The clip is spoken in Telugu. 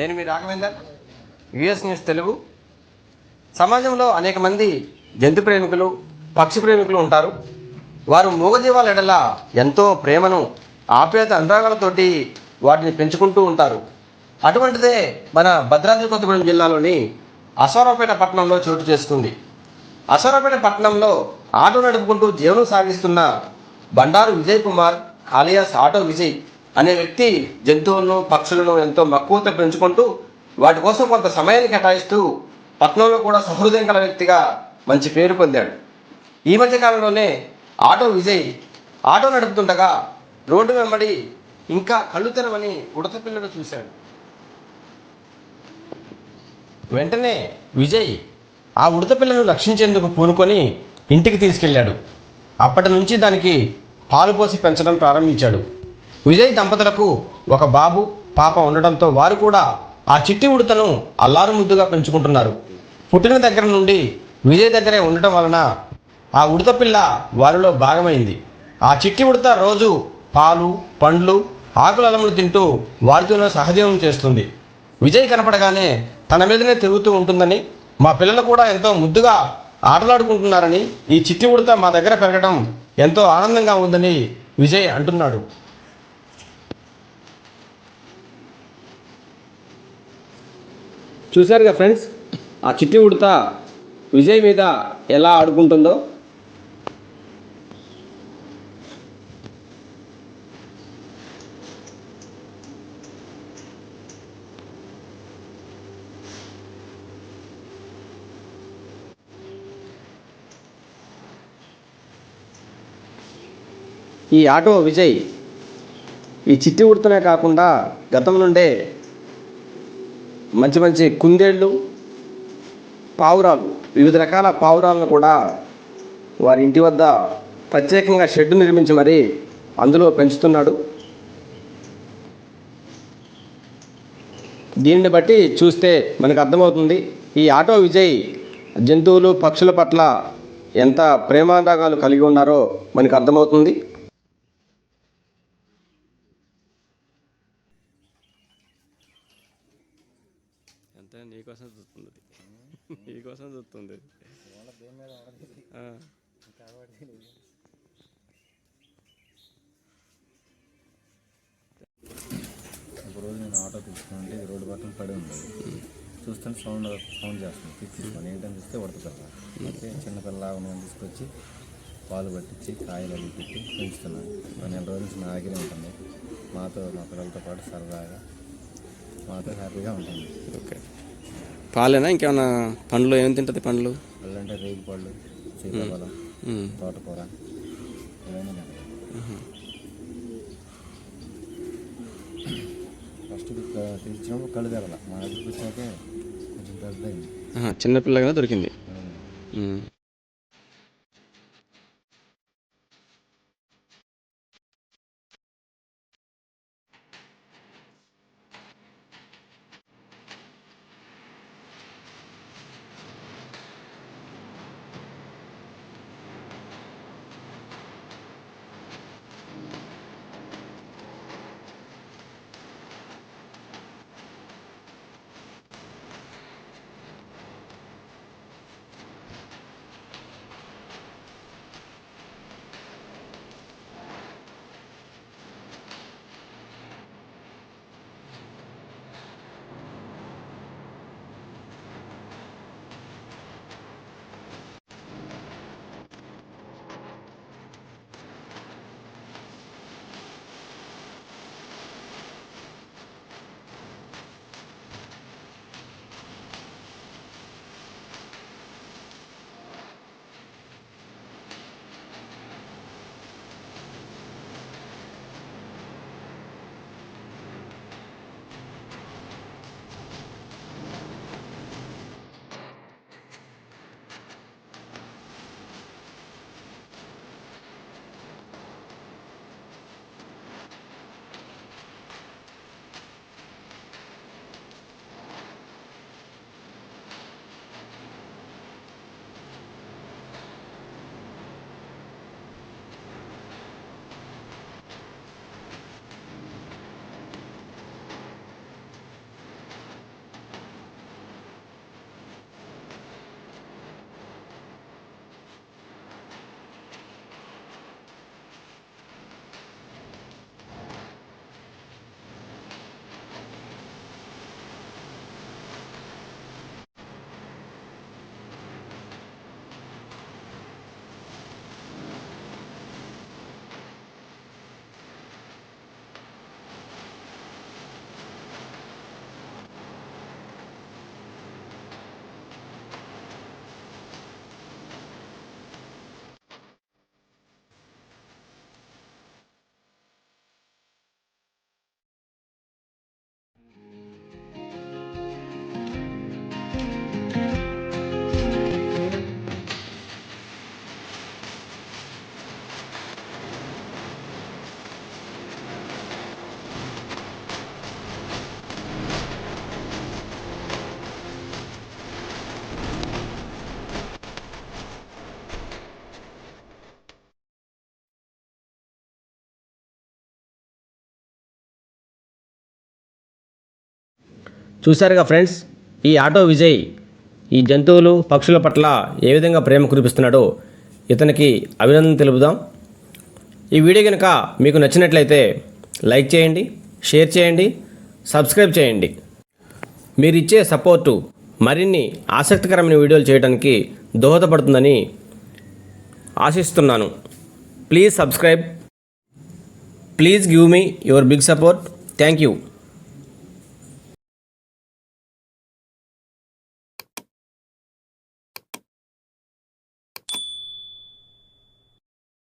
నేను మీ రాఘవేందర్. US news Telugu. సమాజంలో అనేక మంది జంతు ప్రేమికులు పక్షి ప్రేమికులు ఉంటారు. వారు మూగజీవాల ఎడల ఎంతో ప్రేమను ఆప్యాయత అనురాగాలతోటి వాటిని పెంచుకుంటూ ఉంటారు. అటువంటిదే మన భద్రాద్రి కొత్తగూడెం జిల్లాలోని అశ్వరావుపేట పట్టణంలో చోటు చేసుకుంది. అశ్వరావుపేట పట్టణంలో ఆటో నడుపుకుంటూ జీవనం సాగిస్తున్న బండారు విజయ్ కుమార్ అలియాస్ ఆటో విజయ్ అనే వ్యక్తి జంతువులను పక్షులను ఎంతో మక్కువతో పెంచుకుంటూ వాటి కోసం కొంత సమయాన్ని కేటాయిస్తూ పట్నంలో కూడా సహృదయం గల వ్యక్తిగా మంచి పేరు పొందాడు. ఈ మధ్య కాలంలోనే ఆటో విజయ్ ఆటో నడుపుతుండగా రోడ్డు వెంబడి ఇంకా కళ్ళు తెరవని ఉడత పిల్లను చూశాడు. వెంటనే విజయ్ ఆ ఉడత పిల్లను రక్షించేందుకు పూనుకొని ఇంటికి తీసుకెళ్ళాడు. అప్పటి నుంచి దానికి పాలు పోసి పెంచడం ప్రారంభించాడు. విజయ్ దంపతులకు ఒక బాబు పాప ఉండడంతో వారు కూడా ఆ చిట్టి ఉడతను అల్లారు ముద్దుగా పెంచుకుంటున్నారు. పుట్టిన దగ్గర నుండి విజయ్ దగ్గరే ఉండటం వలన ఆ ఉడత పిల్ల వారిలో భాగమైంది. ఆ చిట్టి ఉడత రోజు పాలు పండ్లు ఆకుల అలములు తింటూ వారితోనే సహజీవనం చేస్తుంది. విజయ్ కనపడగానే తన మీదనే తిరుగుతూ ఉంటుందని మా పిల్లలు కూడా ఎంతో ముద్దుగా ఆటలాడుకుంటున్నారని ఈ చిట్టి ఉడత మా దగ్గర పెరగడం ఎంతో ఆనందంగా ఉందని విజయ్ అంటున్నాడు. చూశారుగా ఫ్రెండ్స్? ఆ చిట్టి ఉడత విజయ్ మీద ఎలా ఆడుకుంటుందో? ఈ ఆటో విజయ్ ఈ చిట్టి ఉడతనే కాకుండా గతం నుండే మంచి మంచి కుందేళ్ళు పావురాలు వివిధ రకాల పావురాలను కూడా వారి ఇంటి వద్ద ప్రత్యేకంగా షెడ్ నిర్మించి మరీ అందులో పెంచుతున్నాడు. దీనిని బట్టి చూస్తే మనకు అర్థమవుతుంది ఈ ఆటో విజయ్ జంతువులు పక్షుల పట్ల ఎంత ప్రేమానురాగాలు కలిగి ఉన్నారో మనకు అర్థమవుతుంది. అంతే నీకోసం చూస్తుంది నీకోసం చూస్తుంది ఆ. ఒక రోజు నేను ఆటో తీసుకుంటే రోడ్డు పక్కన పడి ఉండేది చూస్తుంటే సౌండ్ సౌండ్ చేస్తుంది. తీసుకొని ఏంటని చూస్తే ఉడతపిల్ల అయితే చిన్నపిల్ల నేను తీసుకొచ్చి పాలు పట్టించి కాయలు అవి పెట్టి పెంచుతున్నాను. నెల రోజుల నుంచి నా దగ్గరే ఉంటుంది. మాతో మా పిల్లలతో పాటు సరదాగా మాతో హ్యాపీగా ఉంటుంది. ఓకే. పాలేనా? ఇంకేమైనా పండ్లు? ఏం తింటుంది పండ్లు? రేగు పళ్ళు సీతాఫలం ఉమ్. తోటకూర ఇవన్నీ ఫస్ట్ తెచ్చినప్పుడు కళ్ళు తెరల మా దగ్గరికి వచ్చాకే కొంచెం పెద్దయింది. ఆహా, చిన్నపిల్ల కదా దొరికింది. ఉమ్. చూశారుగా ఫ్రెండ్స్ ఈ ఆటో విజయ్ ఈ జంతువులు పక్షుల పట్ల ఏ విధంగా ప్రేమ కురిపిస్తున్నాడో ఇతనికి అభినందన తెలుపుదాం. ఈ వీడియో కనుక మీకు నచ్చినట్లయితే లైక్ చేయండి షేర్ చేయండి సబ్స్క్రైబ్ చేయండి. మీరు ఇచ్చే సపోర్టు మరిన్ని ఆసక్తికరమైన వీడియోలు చేయడానికి దోహదపడుతుందని ఆశిస్తున్నాను. Please subscribe. Please give me your big support. Thank you.